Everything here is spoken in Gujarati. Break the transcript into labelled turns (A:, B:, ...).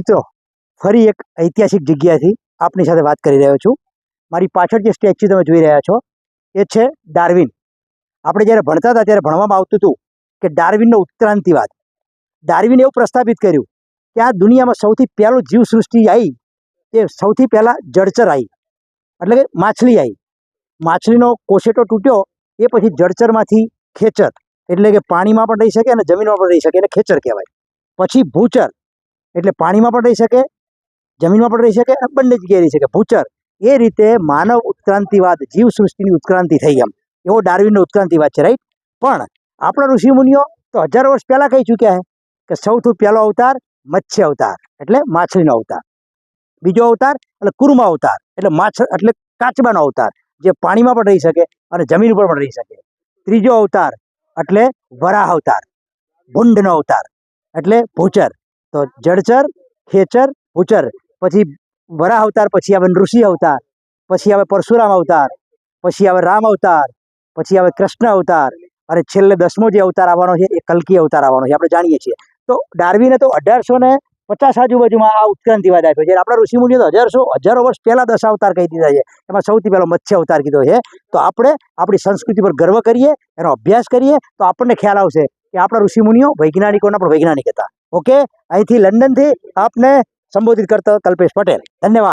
A: મિત્રો, ફરી એક ઐતિહાસિક જગ્યાએથી આપની સાથે વાત કરી રહ્યો છું. મારી પાછળ જે સ્ટેચ્યુ તમે જોઈ રહ્યા છો, એ છે ડાર્વિન. આપણે જ્યારે ભણતા હતા ત્યારે ભણવામાં આવતું હતું કે ડાર્વિનનો ઉત્ક્રાંતિવાદ ડાર્વિને એવું પ્રસ્થાપિત કર્યું કે આ દુનિયામાં સૌથી પહેલું જીવસૃષ્ટિ આવી એ સૌથી પહેલાં જળચર આવી એટલે કે માછલી આવી માછલીનો કોશેટો તૂટ્યો, એ પછી જળચરમાંથી ખેચર, એટલે કે પાણીમાં પણ રહી શકે અને જમીનમાં પણ રહી શકે એને ખેચર કહેવાય. પછી ભૂચર એટલે પાણીમાં પણ રહી શકે, જમીનમાં પણ રહી શકે અને બંને જગ્યાએ રહી શકે. ભૂચર, એ રીતે માનવ ઉત્ક્રાંતિવાદ, જીવસૃષ્ટિની ઉત્ક્રાંતિ થઈ એમ. એવો ડાર્વિનનો ઉત્ક્રાંતિવાદ છે રાઈટ પણ આપણા ઋષિમુનિઓ તો હજારો વર્ષ પહેલાં કહી ચૂક્યા છે કે સૌથી પહેલો અવતાર મત્સ્ય અવતાર, એટલે માછલીનો અવતાર. બીજો અવતાર, એટલે કુરમા અવતાર, એટલે માછ, એટલે કાચબાનો અવતાર, જે પાણીમાં પણ રહી શકે અને જમીન ઉપર પણ રહી શકે. ત્રીજો અવતાર, એટલે વરાહ અવતાર, ભૂંડનો અવતાર, એટલે ભૂચર. તો જળચર, ખેચર, ભૂચર. પછી વરાહ અવતાર, પછી આવે ઋષિ અવતાર, પછી આવે પરશુરામ અવતાર, પછી આવે રામ અવતાર, પછી આવે કૃષ્ણ અવતાર. અને છેલ્લે દસમો જે અવતાર આવવાનો છે, એ કલ્કી અવતાર આવવાનો છે, આપણે જાણીએ છીએ. તો ડાર્વિને તો અઢારસો ને પચાસ આજુબાજુમાં આ ઉત્ક્રાંતિવાદ આપ્યો છે. આપણા ઋષિમુનિઓ તો હજારસો, હજારો વર્ષ પહેલા દસ અવતાર કહી દીધા છે. એમાં સૌથી પહેલો મત્સ્ય અવતાર કીધો છે. તો આપણે આપણી સંસ્કૃતિ પર ગર્વ કરીએ, એનો અભ્યાસ કરીએ, તો આપણને ખ્યાલ આવશે કે આપણા ઋષિમુનિઓ વૈજ્ઞાનિકોના પણ વૈજ્ઞાનિક હતા. ઓકે અહીંથી લંડનથી આપને સંબોધિત કરતો કલ્પેશ પટેલ. ધન્યવાદ.